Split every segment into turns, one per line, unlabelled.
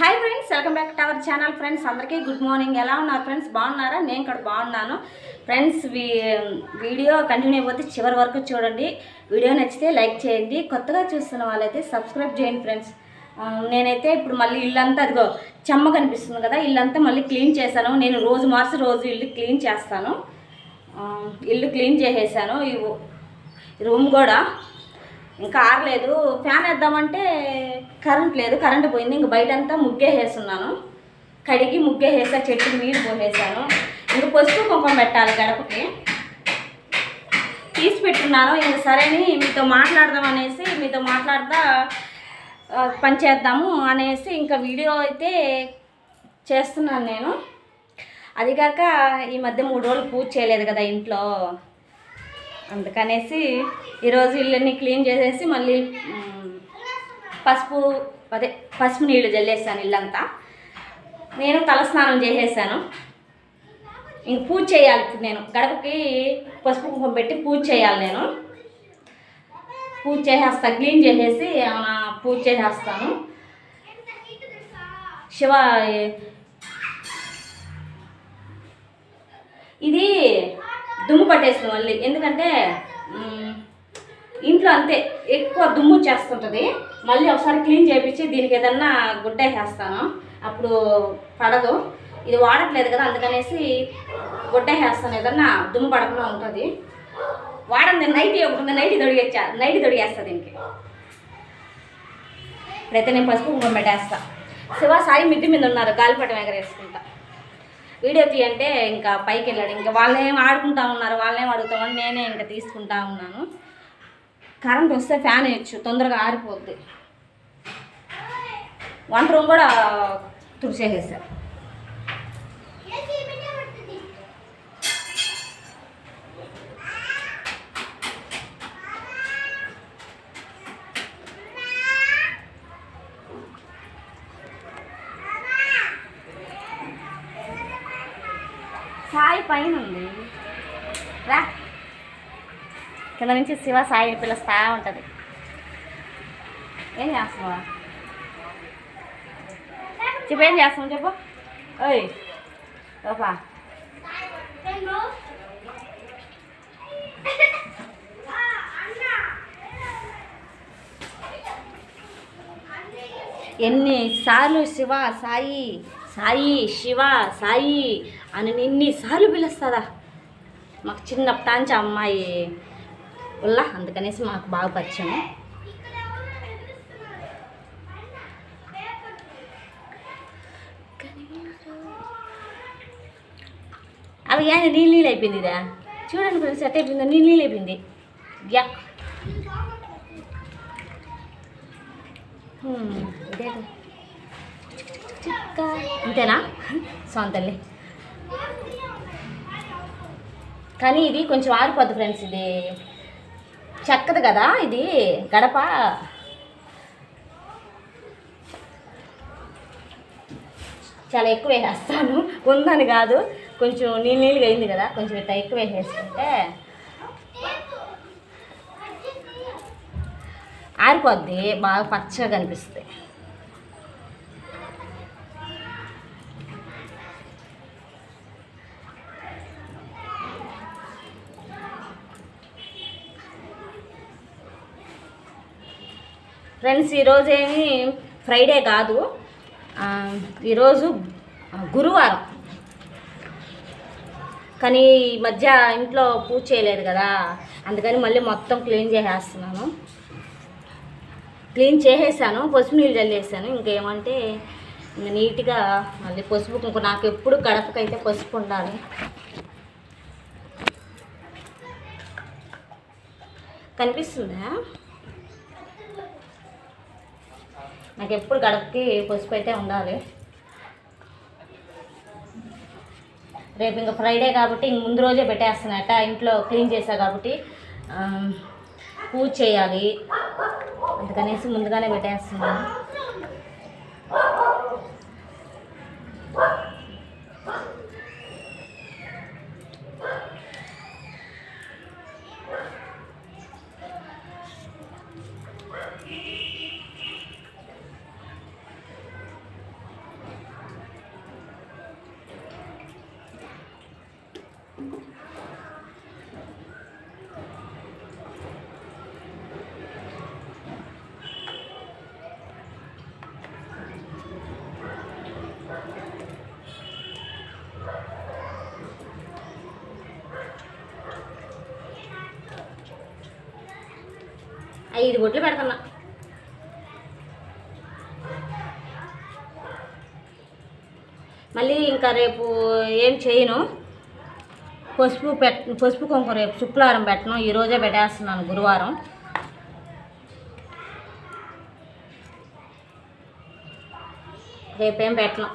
Hi friends welcome back to our channel friends అందరికీ good morning ఎలా ఉన్నారు friends బాగున్నారా? నేను కూడా బాగున్నాను. ఫ్రెండ్స్ వీడియో కంటిన్యూ అయిపోతే చివరి వరకు చూడండి. వీడియో నచ్చితే లైక్ చేయండి. కొత్తగా చూస్తున్న వాళ్ళైతే సబ్స్క్రైబ్ చేయండి ఫ్రెండ్స్ నేనైతే ఇప్పుడు మళ్ళీ ఇల్లంతా అదిగో చెమ్మ కనిపిస్తుంది కదా ఇల్లంతా మళ్ళీ క్లీన్ చేశాను. నేను రోజు మార్చి రోజు ఇల్లు క్లీన్ చేస్తాను. ఇల్లు క్లీన్ చేసేసాను. ఈ రూమ్ కూడా ఇంకా ఆరలేదు ఫ్యాన్ వేద్దామంటే కరెంట్ లేదు కరెంట్ పోయింది. ఇంక బయటంతా ముగ్గేసేస్తున్నాను కడిగి ముగ్గేసా చెట్టుకి నీళ్ళు పోసేసాను. ఇంక పసుపు కుంకుమ పెట్టాలి గడపకి. తీసి పెట్టున్నాను. ఇంక సరేని మీతో మాట్లాడదాం అనేసి మీతో మాట్లాడతా పనిచేద్దాము పని చేద్దాము అనేసి ఇంకా వీడియో అయితే చేస్తున్నాను నేను. అది కాక ఈ మధ్య మూడు రోజులు పూజ చేయలేదు కదా ఇంట్లో. అందుకనేసి ఈరోజు ఇల్లుని క్లీన్ చేసేసి మళ్ళీ పసుపు అదే పసుపు నీళ్ళు జల్లేసాను ఇల్లంతా. నేను తలస్నానం చేసేసాను. ఇంక పూజ చేయాలి ఇప్పుడు నేను. గడపకి పసుపు కుంకుమ పెట్టి పూజ చేయాలి నేను. పూజ చేసేస్తా క్లీన్ చేసేసి ఏమైనా పూజ చేసేస్తాను. శివ దుమ్ము పట్టేస్తుంది మళ్ళీ. ఎందుకంటే ఇంట్లో అంతే ఎక్కువ దుమ్ము చేస్తుంటుంది మళ్ళీ ఒకసారి క్లీన్ చేయించి దీనికి ఏదన్నా గుడ్డ వేసేస్తాను అప్పుడు పడదు. ఇది వాడట్లేదు కదా అందుకనేసి గుడ్డ వేస్తాను. ఏదన్నా దుమ్ము పడకుండా ఉంటుంది. వాడండి నైటీ ఒకటి నైట్ నైటీ తొడిగేచ్చా నైటీ తొడిగేస్తా దీనికి. ఇప్పుడైతే నేను పసుపు పెట్టేస్తా. శివ సాయి మిద్ది మీద ఉన్నారు గాలిపటం ఎగరేసుకుంటా. వీడియో తీయంటే ఇంకా పైకి వెళ్ళాడు ఇంకా వాళ్ళేం ఆడుకుంటా ఉన్నారు వాళ్ళేం అడుగుతామని నేనే ఇంకా తీసుకుంటా ఉన్నాను. కరెంట్ వస్తే ఫ్యాన్ వేయచ్చు తొందరగా ఆరిపోద్ది. వంట రూమ్ కూడా తుడిచేసేసారు సాయి పైన ఉంది రా. కింద నుంచి శివ సాయి పిలుస్తా ఉంటుంది. ఏం చేస్తున్నావా? చెప్పు ఏం చేస్తావు చెప్పు. ఓయ్ లోపా. ఎన్నిసార్లు శివ సాయి సాయి శివ సాయి అని ఎన్నిసార్లు పిలుస్తుందా మాకు చిన్నప్పటాంచి అమ్మాయి ఉల్లా అందుకనేసి మాకు బాగా పరిచయం అవి కానీ నీళ్ళు నీళ్ళు అయిపోయింది ఇదా చూడండి ఫ్రెండ్స్ ఎట్ అయిపోయిందా నీళ్ళు నీళ్ళు అయిపోయింది. యా. ఇదే చిక్క. అంతేనా? సొంతల్లి కానీ ఇది కొంచెం ఆరిపోద్ది ఫ్రెండ్స్ ఇది చెక్కదు కదా ఇది గడప. చాలా ఎక్కువ వేసేస్తాను. ఉందని కాదు కొంచెం నీళ్ళు నీళ్ళుగా అయింది కదా కొంచెం ఇట్లా ఎక్కువ వేసేసుకుంటే ఆరిపోద్ది బాగా పచ్చగా కనిపిస్తుంది. ఫ్రెండ్స్ ఈరోజు ఏమి ఫ్రైడే కాదు. ఈరోజు గురువారం. కానీ ఈ మధ్య ఇంట్లో పూజ చేయలేదు కదా. అందుకని మళ్ళీ మొత్తం క్లీన్ చేసేస్తున్నాను. క్లీన్ చేసేసాను పసుపు నీళ్ళు చల్లేసాను ఇంకేమంటే నీట్గా మళ్ళీ పసుపు కుంకుమ. నాకు ఎప్పుడు గడపకైతే పసుపు ఉండాలి. కనిపిస్తుందా? నాకు ఎప్పుడు గడపకి పసుపు అయితే ఉండాలి. రేపు ఇంకా ఫ్రైడే కాబట్టి ఇంక ముందు రోజే పెట్టేస్తానట ఇంట్లో క్లీన్ చేశా కాబట్టి పూజ చేయాలి. అందుకనేసి ముందుగానే పెట్టేస్తున్నాను. ఐదు బొట్లు పెడుతున్నా మళ్ళీ ఇంకా రేపు ఏం చేయను. పసుపు పెట్ పసుపు కుంకుమ రేపు శుక్రవారం పెట్టను. ఈరోజే పెట్టేస్తున్నాను గురువారం. రేపేం పెట్టను.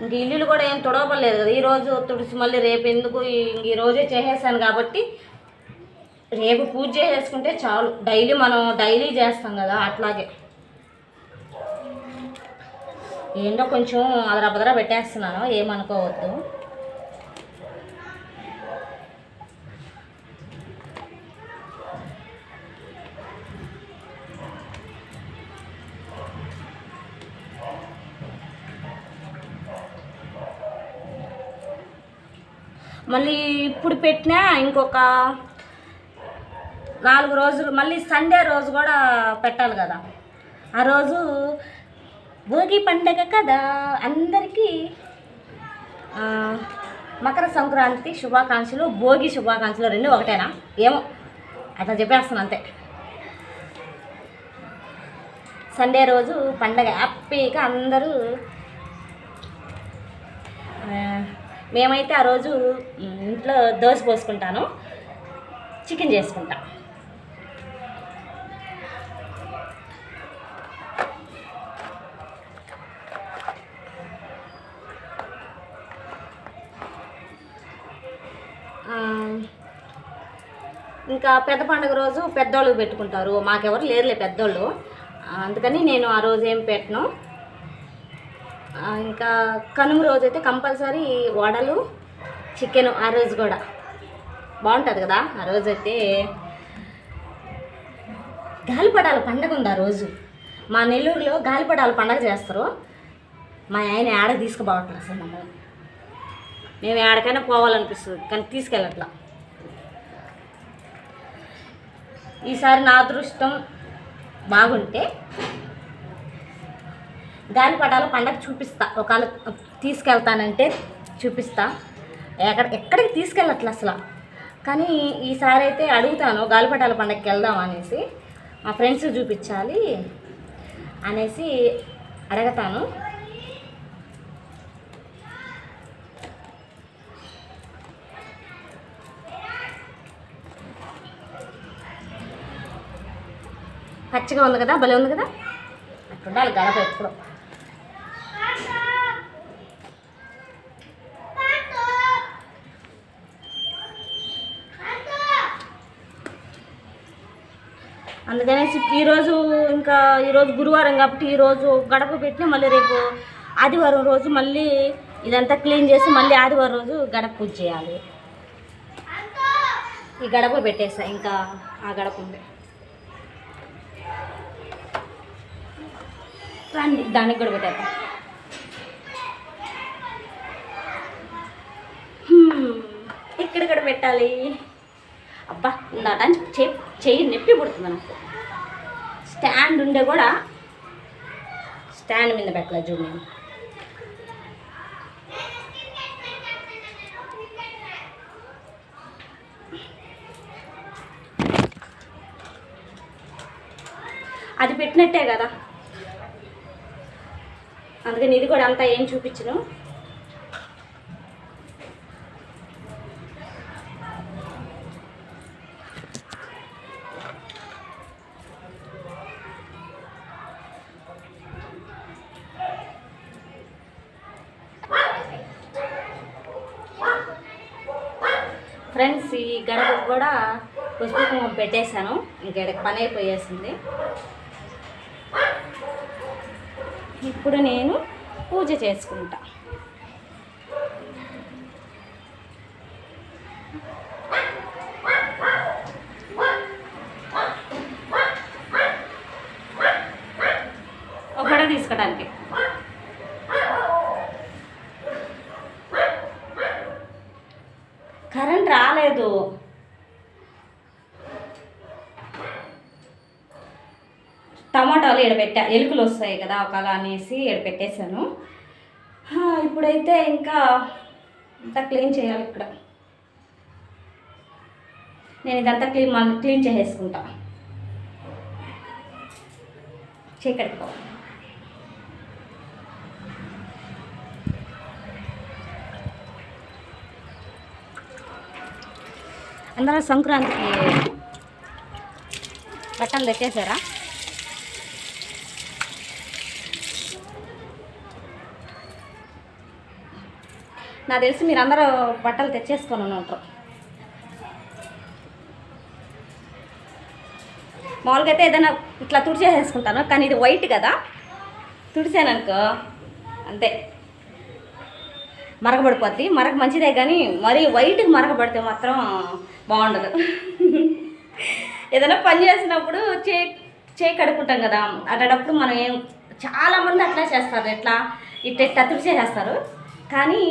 ఇంక ఇల్లులు కూడా ఏం తుడవలేదు కదా. ఈరోజు తుడిచి మళ్ళీ రేపు ఎందుకు ఇంక ఈ రోజే చేసేసాను కాబట్టి రేపు పూజ చేసేసుకుంటే చాలు. డైలీ మనం డైలీ చేస్తాం కదా అట్లాగే. ఏంటో కొంచెం అదరబదర పెట్టేస్తున్నాను. ఏమనుకోవద్దు. మళ్ళీ ఇప్పుడు పెట్టినా ఇంకొక నాలుగు రోజులు మళ్ళీ సండే రోజు కూడా పెట్టాలి కదా. ఆ రోజు భోగి పండగ కదా. అందరికీ మకర సంక్రాంతి శుభాకాంక్షలు భోగి శుభాకాంక్షలు రెండు ఒకటేనా? ఏమో అట్లా చెప్పేస్తాను అంతే. సండే రోజు పండగ హ్యాపీగా అందరూ మేమైతే ఆ రోజు ఇంట్లో దోశ పోసుకుంటాను. చికెన్ చేసుకుంటా. ఇంకా పెద్ద పండుగ రోజు పెద్దోళ్ళు పెట్టుకుంటారు. మాకెవరు లేరులే పెద్దోళ్ళు. అందుకని నేను ఆ రోజు ఏం పెట్టను. ఇంకా కనుమ రోజు అయితే కంపల్సరీ వడలు చికెన్ ఆ రోజు కూడా. బాగుంటుంది కదా? ఆ రోజు అయితే పండగ ఉంది ఆ రోజు. మా నెల్లూరులో గాలిపడాల పండగ చేస్తారు. మా ఆయన ఆడ తీసుకుపోవట్లేదు అసలు మమ్మల్ని. మేము ఎక్కడికైనా పోవాలనిపిస్తుంది కానీ తీసుకెళ్ళట్లా. ఈసారి నా అదృష్టం బాగుంటే గాలిపటాలు పండగ చూపిస్తా. ఒకవేళ తీసుకెళ్తానంటే చూపిస్తా. ఎక్కడ ఎక్కడికి తీసుకెళ్ళట్లే అసలు. కానీ ఈసారి అయితే అడుగుతాను గాలిపటాల పండగకి వెళ్దాం అనేసి. మా ఫ్రెండ్స్ చూపించాలి అనేసి అడగతాను. పచ్చిగా ఉంది కదా? భలే ఉంది కదా? అట్టుండాలి గడప ఎప్పుడు. అందుకనేసి ఈరోజు ఇంకా ఈరోజు గురువారం కాబట్టి ఈరోజు గడప పెట్టిన మళ్ళీ రేపు ఆదివారం రోజు మళ్ళీ ఇదంతా క్లీన్ చేసి మళ్ళీ ఆదివారం రోజు గడప పూజ చేయాలి. ఈ గడప పెట్టేసా ఇంకా ఆ గడప ఉంది. రండి దానికి కూడా పెట్టేస్తా ఇక్కడ కూడా పెట్టాలి? అబ్బా ఇందాట చెయ్యి చేయి నొప్పి పుడుతుంది నాకు. స్టాండ్ ఉండే కూడా స్టాండ్ మీద పెట్టలేదు చూడు నేను అది పెట్టినట్టే కదా. అందుకని ఇది కూడా అంతా ఏం చూపించను. ఫ్రెండ్స్ ఈ గడపకు కూడా పసుపు కుంకుమ పెట్టేశాను. ఇంకా పని అయిపోయేసింది. ఇప్పుడు నేను పూజ చేసుకుంటా. ఒకటే తీసుకోవడానికి కరెంట్ రాలేదు టమాటాలు ఎడబెట్టా ఎలుకలు వస్తాయి కదా ఒకలా అనేసి ఎడపెట్టేశాను ఇప్పుడైతే ఇంకా అంతా క్లీన్ చేయాలి ఇక్కడ. నేను ఇదంతా క్లీన్ క్లీన్ చేసేసుకుంటా. చీకటికో అందరూ సంక్రాంతికి బట్టలు తెచ్చేసారా నాకు తెలిసి మీరు అందరూ బట్టలు తెచ్చేసుకొని ఉంటారు మామూలుగా అయితే ఏదైనా ఇట్లా తుడిచేసేసుకుంటాను కానీ ఇది వైట్ కదా. తుడిచాననుకో అంతే. మరకబడిపోద్ది. మరక మంచిదే కానీ మరీ వైట్కి మరగబడితే మాత్రం బాగుండదు. ఏదైనా పని చేసినప్పుడు చే చేయి కడుక్కుంటాం కదా. అటప్పుడు మనం ఏం చాలామంది అట్లా చేస్తారు. ఎట్లా? ఇట్ట ఇట్ట తుడిచేసేస్తారు కానీ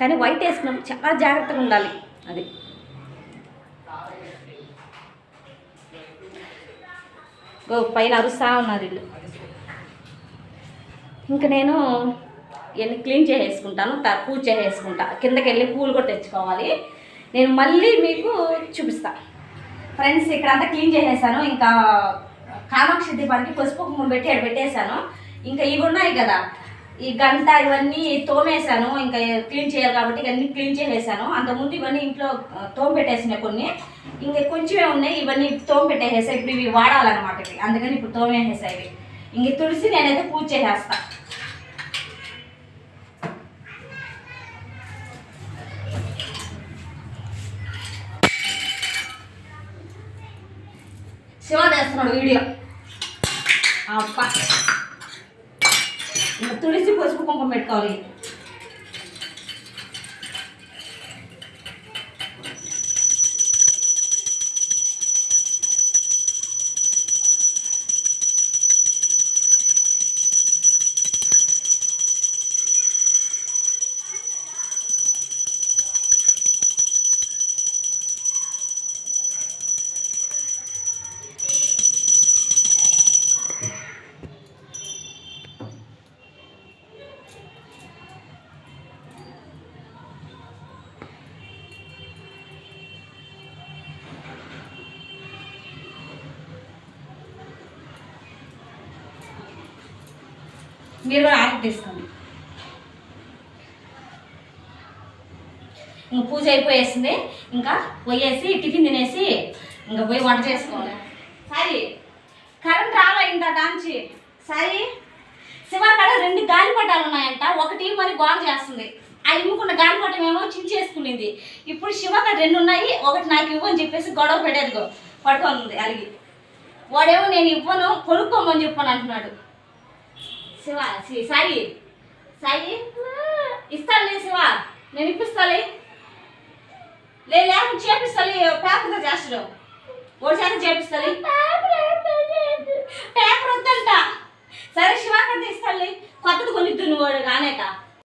కానీ వైట్ వేసుకున్నప్పుడు చాలా జాగ్రత్తగా ఉండాలి. అది. పైన అరుస్తా ఉన్నారు వీళ్ళు. ఇంకా నేను ఇవన్నీ క్లీన్ చేసేసుకుంటాను త- పూజ చేసేసుకుంటా. కిందకి వెళ్ళి పూలు కూడా తెచ్చుకోవాలి. నేను మళ్ళీ మీకు చూపిస్తా. ఫ్రెండ్స్ ఇక్కడ అంతా క్లీన్ చేసేసాను. ఇంకా కామాక్షి దీపానికి పసుపు కుంకుమ పెట్టి అక్కడ పెట్టేశాను. ఇంకా ఇవి ఉన్నాయి కదా. ఈ గంట ఇవన్నీ తోమేశాను. ఇంకా క్లీన్ చేయాలి కాబట్టి ఇవన్నీ క్లీన్ చేసేసాను. అంతకుముందు ఇవన్నీ ఇంట్లో ఆ, తోమ పెట్టేసినాయి కొన్ని. ఇంకా కొంచెమే ఉన్నాయి. ఇవన్నీ తోమ పెట్టేసేసా. ఇప్పుడు ఇవి వాడాలన్నమాట ఇవి. అందుకని ఇప్పుడు తోమేసేసా ఇవి. ఇంక తులసి నేనైతే పూజ చేసేస్తాను శివ వీడియో. అప్ప ఇంకా తుడిసి పసుపు కుంకుమ పెట్టుకోవాలి. మీరు కూడా ఆర్డర్ తీసుకోండి. ఇంకా పూజ అయిపోయేసింది. ఇంకా పోయేసి టిఫిన్ తినేసి ఇంకా పోయి వంట చేసుకోవాలి. సారీ కరెంట్ రాలే ఇంత డాంచి సారీ శివ కాడ రెండు గాలిపటాలు ఉన్నాయంట. ఒకటి మరి గోల్ చేస్తుంది. ఆ ఇమ్ముకున్న గాలిపటం ఏమో చించేసుకునింది. ఇప్పుడు శివ కాడ రెండు ఉన్నాయి. ఒకటి నాకు ఇవ్వని చెప్పేసి గొడవ పెట్టేదిగో. పడుకోనుంది ఉంది అలిగి. వాడేమో నేను ఇవ్వను కొనుక్కోమని చెప్పాను అంటున్నాడు. శివ సి- సాయి. సాయి? ఇస్తానులే శివ. నేను ఇప్పిస్తాలే లే. లేకపోతే చేపిస్తాలి పేపర్తో చేస్తాడు. ఓడి చేత చేపిస్తాలి పేపర్ వద్దంట. సరే శివ అక్కడ ఇస్తాలి కొత్తది కొనిద్దు నువ్వు కానేట